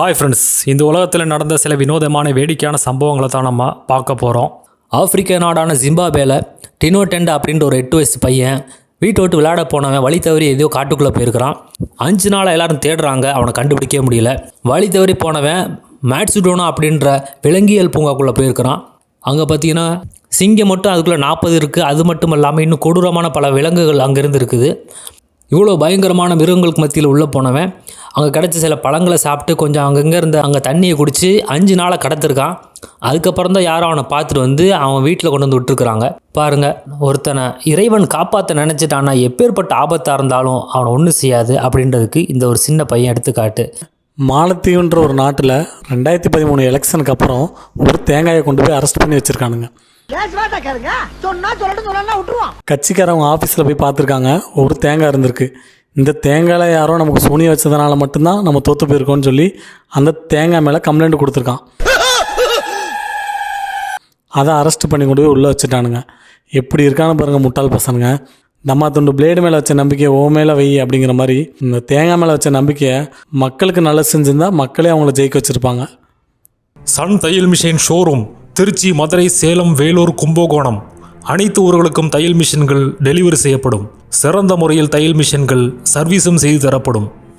Hi friends இந்த உலகத்தில் நடந்த சில வினோதமான வேடிக்கையான சம்பவங்களை தான் நம்ம பார்க்க போகிறோம் ஆப்பிரிக்க நாடான ஜிம்பாபேல டினோ டெண்ட் அப்படின்ற ஒரு எட்டு வயசு பையன் வீட்டை விட்டு விளையாட போனவன் வழி தவறி எதையோ காட்டுக்குள்ளே போயிருக்கிறான். அஞ்சு நாள் எல்லாரும் தேடுறாங்க அவனை கண்டுபிடிக்கவே முடியல. வழி தவறி போனவன் மேட்ஸுடோனா அப்படின்ற விலங்கியல் பூங்காக்குள்ளே போயிருக்கிறான். அங்கே பார்த்தீங்கன்னா சிங்கம் மட்டும் அதுக்குள்ளே நாற்பது இருக்குது அது மட்டும் இல்லாமல் இன்னும் கொடூரமான பல விலங்குகள் அங்கேருந்து இருக்குது. இவ்வளோ பயங்கரமான மிருகங்களுக்கு மத்தியில் உள்ளே போனவன் அங்கே கிடச்ச சில பழங்களை சாப்பிட்டு கொஞ்சம் அங்கங்கே இருந்த அங்கே தண்ணியை குடித்து அஞ்சு நாளை கடத்திருக்கான். அதுக்கப்புறம் தான் யாரும் அவனை பார்த்துட்டு வந்து அவன் வீட்டில் கொண்டு வந்து விட்டுருக்குறாங்க. பாருங்கள் ஒருத்தனை இறைவன் காப்பாற்ற நினச்சிட்டானா எப்பேற்பட்ட ஆபத்தாக இருந்தாலும் அவனை ஒன்றும் செய்யாது அப்படின்றதுக்கு இந்த ஒரு சின்ன பையன் எடுத்துக்காட்டு. மாலத்தீவுன்ற ஒரு நாட்டில் ரெண்டாயிரத்தி பதிமூணு எலெக்ஷனுக்கு அப்புறம் ஒரு தேங்காயை கொண்டு போய் அரெஸ்ட் பண்ணி வச்சுருக்கானுங்க. கட்சிக்காரவங்க ஆஃபீஸில் போய் பார்த்துருக்காங்க. ஒரு தேங்காய் இருந்திருக்கு. இந்த தேங்காயில் யாரோ நமக்கு சூனிய வச்சதுனால மட்டும்தான் நம்ம தோற்று போயிருக்கோம்னு சொல்லி அந்த தேங்காய் மேலே கம்ப்ளைண்ட் கொடுத்துருக்கான். அதை அரெஸ்ட் பண்ணி கொண்டு போய் உள்ளே வச்சுட்டானுங்க. எப்படி இருக்கான்னு பாருங்கள் முட்டாள் பசங்க நம்ம துண்டு பிளேடு மேலே வச்ச நம்பிக்கையை ஓ மேலே வை அப்படிங்கிற மாதிரி இந்த தேங்காய் மேலே வச்ச நம்பிக்கையை மக்களுக்கு நல்லது செஞ்சிருந்தா மக்களே அவங்கள ஜெயிக்க வச்சுருப்பாங்க. சன் தையல் மிஷின் ஷோரூம் திருச்சி மதுரை சேலம் வேலூர் கும்பகோணம். அனைத்து ஊர்களுக்கும் தையல் மிஷின்கள் டெலிவரி செய்யப்படும். சிறந்த முறையில் தையல் மிஷின்கள் சர்வீஸும் செய்து தரப்படும்.